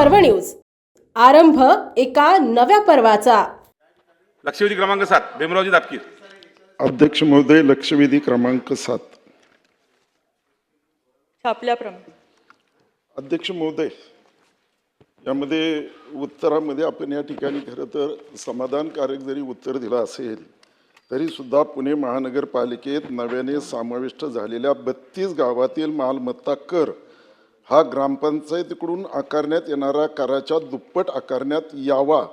पर्व न्यूज. आरंभ एका नव्या पर्वाचा. लक्षवेधी क्रमांक सात भीमरावजी दापकीर अध्यक्ष महोदय लक्षवेधी क्रमांक सात. छापल्याप्रमाणे अध्यक्ष महोदय यामध्ये उत्तरामध्ये आपण या ठिकाणी खरं तर समाधानकारक जरी उत्तर दिलं असेल तरी सुद्धा पुणे महानगरपालिकेत नव्याने समाविष्ट झालेल्या बत्तीस गावातील मालमत्ता कर हा ग्रामपंचायतीकडून आकारण्यात येणारा कराच्या दुप्पट आकारण्यात यावा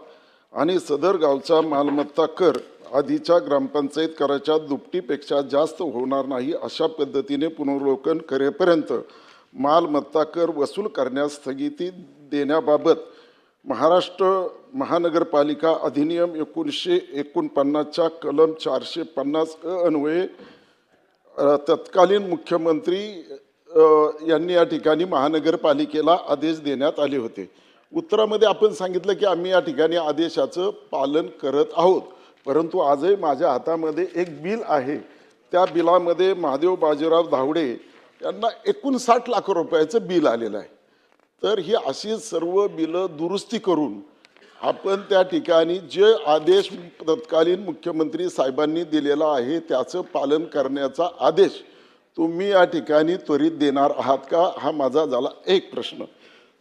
आणि सदर गावचा मालमत्ता कर आधीच्या ग्रामपंचायत कराच्या दुपटीपेक्षा जास्त होणार नाही अशा पद्धतीने पुनर्वलोकन करेपर्यंत मालमत्ता कर वसूल करण्यास स्थगिती देण्याबाबत महाराष्ट्र महानगरपालिका अधिनियम एकोणीसशे एकोणपन्नासच्या कलम चारशे पन्नास अन्वये तत्कालीन मुख्यमंत्री यांनी या ठिकाणी महानगरपालिकेला आदेश देण्यात आले होते. उत्तरामध्ये आपण सांगितलं की आम्ही या ठिकाणी आदेशाचं पालन करत आहोत. परंतु आजही माझ्या हातामध्ये एक बिल आहे. त्या बिलामध्ये महादेव बाजीराव धावडे यांना एकोणसाठ लाख रुपयाचं बिल आलेलं आहे. तर ही अशी सर्व बिलं दुरुस्ती करून आपण त्या ठिकाणी जे आदेश तत्कालीन मुख्यमंत्री साहेबांनी दिलेला आहे त्याचं पालन करण्याचा आदेश तुम्ही या ठिकाणी त्वरित देणार आहात का? हा माझा झाला एक प्रश्न.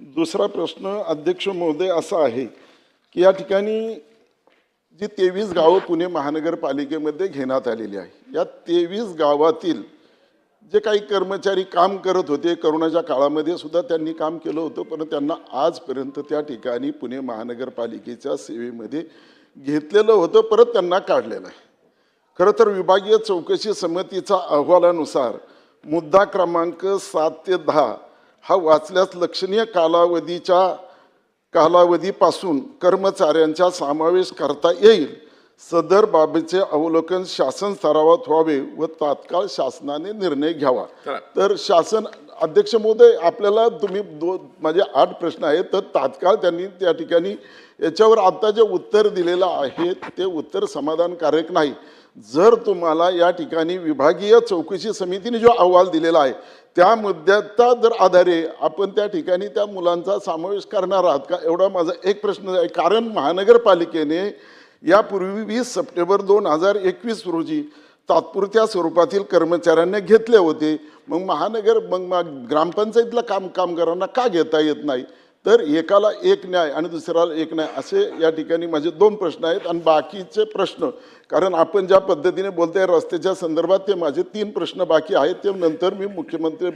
दुसरा प्रश्न अध्यक्ष महोदय असा आहे की या ठिकाणी जी तेवीस गावं पुणे महानगरपालिकेमध्ये घेण्यात आलेली आहे या तेवीस गावातील जे काही कर्मचारी काम करत होते करोनाच्या काळामध्ये सुद्धा त्यांनी काम केलं होतं पण त्यांना आजपर्यंत त्या ठिकाणी पुणे महानगरपालिकेच्या सेवेमध्ये घेतलेलं होतं परत त्यांना काढलेलं आहे. खरं तर विभागीय चौकशी समितीचा अहवालानुसार मुद्दा क्रमांक सात ते दहा हा वाचल्यास लक्षणीय कालावधीच्या कालावधीपासून कर्मचाऱ्यांचा समावेश करता येईल. सदर बाबीचे अवलोकन शासन स्तरावर व्हावे व तात्काळ शासनाने निर्णय घ्यावा. तर शासन अध्यक्ष महोदय आपल्याला तुम्ही दो माझे आठ प्रश्न आहेत तर तात्काळ त्यांनी त्या ठिकाणी याच्यावर आता जे उत्तर दिलेलं आहे ते उत्तर समाधानकारक नाही. जर तुम्हाला या ठिकाणी विभागीय चौकशी समितीने जो अहवाल दिलेला आहे त्या मुद्द्याचा जर आधारे आपण त्या ठिकाणी त्या मुलांचा समावेश करणार आहात का? एवढा माझा एक प्रश्न आहे. कारण महानगरपालिकेने यापूर्वी वीस सप्टेंबर दोन हजार एकवीस रोजी तात्पुरत्या स्वरूपातील कर्मचाऱ्यांना घेतले होते. मग महानगर मग मग ग्रामपंचायतीला काम कामगारांना का घेता येत नाही? तर एकाला एक न्याय आणि दुसऱ्याला एक न्याय असे या ठिकाणी माझे दोन प्रश्न आहेत आणि बाकीचे प्रश्न कारण आपण ज्या पद्धतीने बोलताय रस्त्याच्या संदर्भात ते माझे तीन प्रश्न बाकी आहेत ते नंतर मी मुख्यमंत्री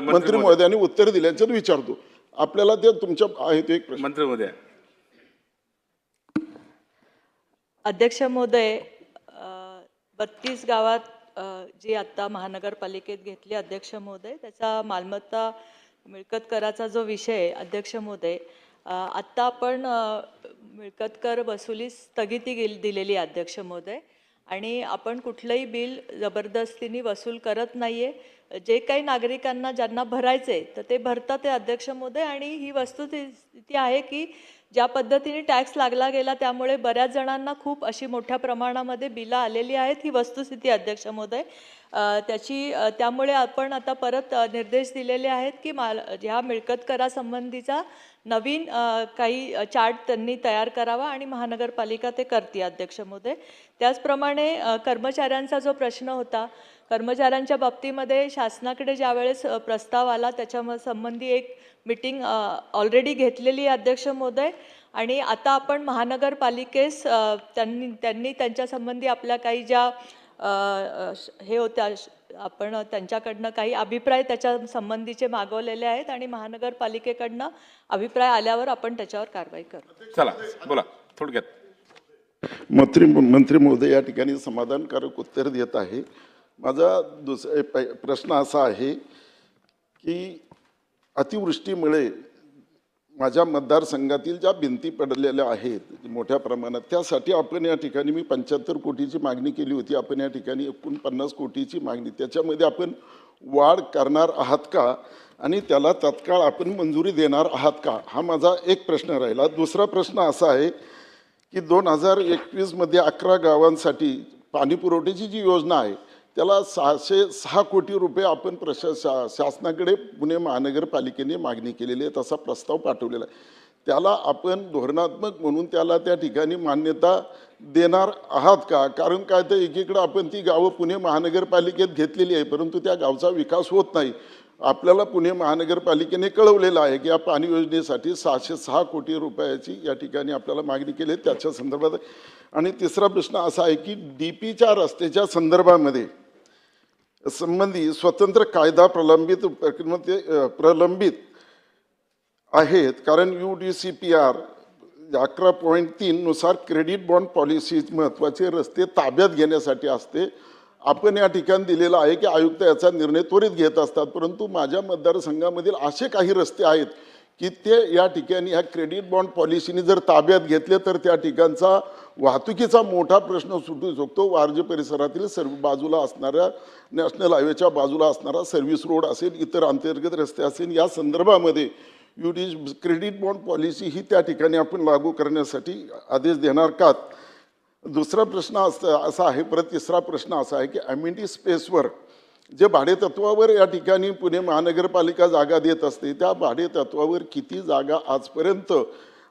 मंत्री महोदयांनी उत्तर दिल्याचं विचारतो. आपल्याला ते तुमच्या आहेत एक प्रश्न. मंत्री महोदय. अध्यक्ष महोदय बत्तीस गावात जी आत्ता महानगरपालिकेत घेतली अध्यक्ष महोदय त्याचा मालमत्ता मिळकत कराचा जो विषय आहे, अध्यक्ष महोदय आत्ता आपण मिळकत कर वसुली स्थगिती गेली दिलेली अध्यक्ष महोदय. आणि आपण कुठलंही बिल जबरदस्तीने वसूल करत नाही आहे जे काही नागरिकांना ज्यांना भरायचे तर ते भरतात ते अध्यक्ष महोदय. आणि ही वस्तुस्थिती आहे की ज्या पद्धतीने टॅक्स लागला गेला त्यामुळे बऱ्याच जणांना खूप अशी मोठ्या प्रमाणामध्ये बिलं आलेली आहेत. ही वस्तुस्थिती अध्यक्ष महोदय. त्याची त्यामुळे आपण आता परत निर्देश दिलेले आहेत की माल ह्या मिळकत करासंबंधीचा नवीन काही चार्ट त्यांनी तयार करावा आणि महानगरपालिका ते करते अध्यक्ष महोदय. त्याचप्रमाणे कर्मचाऱ्यांचा जो प्रश्न होता कर्मचाऱ्यांच्या बाबतीमध्ये शासनाकडे ज्यावेळेस प्रस्ताव आला त्याच्या संबंधी एक मिटिंग ऑलरेडी घेतलेली आहे अध्यक्ष महोदय. आणि आता आपण महानगरपालिकेस त्यांनी त्यांनी त्यांच्या संबंधी आपल्या काही ज्या हे होत्या श- आपण त्यांच्याकडनं काही अभिप्राय त्याच्या संबंधीचे मागवलेले आहेत आणि महानगरपालिकेकडनं अभिप्राय आल्यावर आपण त्याच्यावर कारवाई करू. चला बोला थोडक्यात मंत्री मंत्री महोदय या ठिकाणी समाधानकारक उत्तर देत आहे. माझा दुसरा पै- प्रश्न असा आहे की अतिवृष्टीमुळे माझ्या मतदारसंघातील ज्या भिंती पडलेल्या आहेत मोठ्या प्रमाणात त्यासाठी आपण या ठिकाणी मी पंच्याहत्तर कोटीची मागणी केली होती. आपण या ठिकाणी एकोणपन्नास कोटीची मागणी त्याच्यामध्ये आपण वाढ करणार आहात का? आणि त्याला तत्काळ आपण मंजुरी देणार आहात का? हा माझा एक प्रश्न राहिला. दुसरा प्रश्न असा आहे की दोन हजार एकवीसमध्ये अकरा गावांसाठी पाणी पुरवठ्याची जी योजना आहे त्याला सहाशे सहा कोटी रुपये आपण प्रशा शा शासनाकडे पुणे महानगरपालिकेने मागणी केलेली आहे तसा प्रस्ताव पाठवलेला आहे. त्याला आपण धोरणात्मक म्हणून त्याला त्या ठिकाणी मान्यता देणार आहात का? कारण काय तर एकीकडं आपण ती गावं पुणे महानगरपालिकेत घेतलेली आहे परंतु त्या गावचा विकास होत नाही. आपल्याला पुणे महानगरपालिकेने कळवलेलं आहे की या पाणी योजनेसाठी सहाशे सहा कोटी रुपयाची या ठिकाणी आपल्याला मागणी केली आहे त्याच्या संदर्भात. आणि तिसरा प्रश्न असा आहे की डी पीच्या रस्त्याच्या संदर्भामध्ये संबंधी स्वतंत्र कायदा प्रलंबित म्हणजे, प्रक्रियेमध्ये प्रलंबित आहेत. कारण U D C P R अकरा पॉईंट तीननुसार क्रेडिट बॉन्ड पॉलिसी महत्त्वाचे रस्ते ताब्यात घेण्यासाठी असते. आपण या ठिकाणी दिलेलं आहे की आयुक्त याचा निर्णय त्वरित घेत असतात. परंतु माझ्या मतदारसंघामधील असे काही रस्ते आहेत की ते या ठिकाणी ह्या क्रेडिट बॉन्ड पॉलिसीने जर ताब्यात घेतले तर त्या ठिकाणचा वाहतुकीचा मोठा प्रश्न सुटू शकतो. वारजे परिसरातील सर्व बाजूला असणाऱ्या नॅशनल हायवेच्या बाजूला असणारा सर्व्हिस रोड असेल इतर अंतर्गत रस्ते असेल या संदर्भामध्ये युडी क्रेडिट बॉन्ड पॉलिसी ही त्या ठिकाणी आपण लागू करण्यासाठी आदेश देणार का? दुसरा प्रश्न असा असा आहे परत तिसरा प्रश्न असा आहे की अम्युनिटी स्पेसवर जे भाडेतत्वावर या ठिकाणी पुणे महानगरपालिका जागा देत असते त्या भाडेतत्वावर किती जागा आजपर्यंत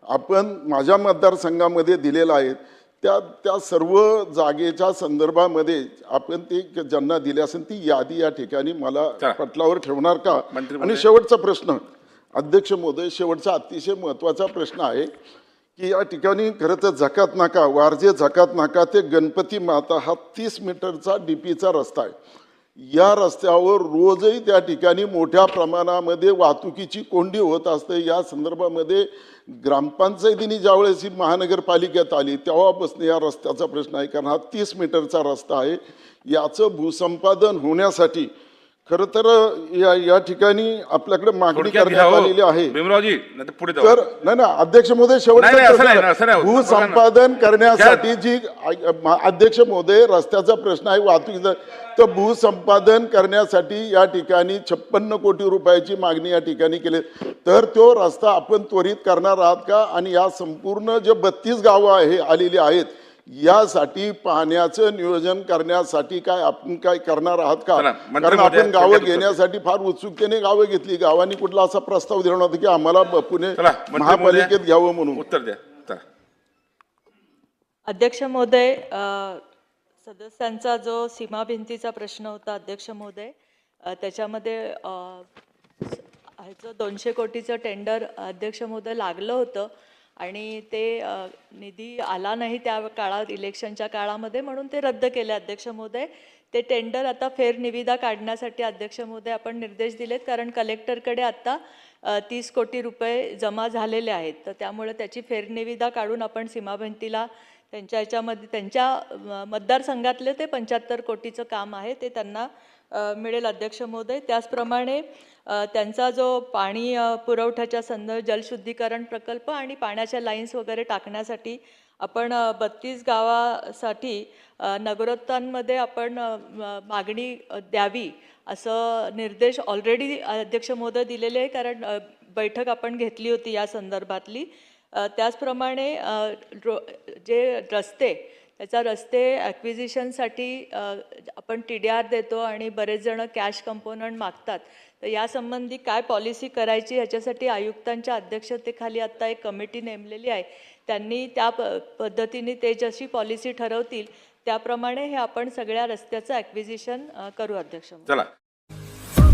आपण माझ्या मतदारसंघामध्ये दिलेल्या आहेत त्या त्या सर्व जागेच्या संदर्भामध्ये आपण ते ज्यांना दिले असेल ती यादी या ठिकाणी मला. पटलावर ठेवणार का आणि. शेवटचा प्रश्न अध्यक्ष महोदय शेवटचा अतिशय महत्त्वाचा प्रश्न आहे की या ठिकाणी खरं तर झकात नाका वारजे झकात नाका ते गणपती माता हा तीस मीटरचा डीपीचा रस्ता आहे या रस्त्यावर रोजही त्या ठिकाणी मोठ्या प्रमाणामध्ये वाहतुकीची कोंडी होत असते. या संदर्भामध्ये ग्रामपंचायतीने ज्यावेळेस ही महानगरपालिकेत आली तेव्हापासून या रस्त्याचा प्रश्न आहे. कारण हा तीस मीटरचा रस्ता आहे. याचं भूसंपादन होण्यासाठी खरं तर या या ठिकाणी आपल्याकडे मागणी थोडक्यात घ्या करण्यात हो. आलेली आहे. भीमरावजी नाही पुढे जाऊ. तर नाही ना अध्यक्ष महोदय नाही, नाही, असं नाही, असं नाही. शेवटचा भूसंपादन करण्यासाठी जी आ- अध्यक्ष महोदय रस्त्याचा प्रश्न आहे वाहतुकीचा तर भूसंपादन करण्यासाठी या ठिकाणी छप्पन्न कोटी रुपयाची मागणी या ठिकाणी केली. तर तो रस्ता आपण त्वरित करणार आहात का? आणि या संपूर्ण जे बत्तीस गावं आहे आलेली आहेत यासाठी पाण्याचं नियोजन करण्यासाठी काय आपण काय करणार आहात का? कारण आपण गावं घेण्यासाठी फार उत्सुकतेने गावं घेतली. गावांनी कुठला असा प्रस्ताव दिला नव्हता की आम्हाला पुणे महापालिकेत घ्यावं म्हणून. उत्तर द्या. अध्यक्ष महोदय अ, सदस्यांचा जो सीमा भिंतीचा प्रश्न होता अध्यक्ष महोदय त्याच्यामध्ये ह्याचं दोनशे कोटीचं टेंडर अध्यक्ष महोदय लागलं होतं. आणि ते निधी आला नाही त्या काळात इलेक्शनच्या काळामध्ये म्हणून ते रद्द केले अध्यक्ष महोदय. ते टेंडर आता फेरनिविदा काढण्यासाठी अध्यक्ष महोदय आपण निर्देश दिलेत कारण कलेक्टरकडे आत्ता तीस कोटी रुपये जमा झालेले आहेत. तर त्यामुळे त्याची फेरनिविदा काढून आपण सीमाभिंतीला त्यांच्या याच्यामध्ये त्यांच्या मतदारसंघातले ते पंच्याहत्तर कोटीचं काम आहे ते त्यांना मिळेल अध्यक्ष महोदय. त्याचप्रमाणे त्यांचा जो पाणी पुरवठ्याच्या संदर्भ जलशुद्धीकरण प्रकल्प आणि पाण्याच्या लाईन्स वगैरे टाकण्यासाठी आपण बत्तीस गावासाठी नगरोत्तांमध्ये आपण मागणी द्यावी असं निर्देश ऑलरेडी अध्यक्ष महोदय दिलेले आहे. कारण बैठक आपण घेतली होती या संदर्भातली. त्याचप्रमाणे जे रस्ते त्याचा रस्ते ॲक्विजिशनसाठी आपण टी डी आर देतो आणि बरेच जण कॅश कंपोनंट मागतात. तर यासंबंधी काय पॉलिसी करायची ह्याच्यासाठी आयुक्तांच्या अध्यक्षतेखाली आत्ता एक कमिटी नेमलेली आहे. त्यांनी त्या प पद्धतीने ते जशी पॉलिसी ठरवतील त्याप्रमाणे हे आपण सगळ्या रस्त्याचं ॲक्विजिशन करू अध्यक्ष चला.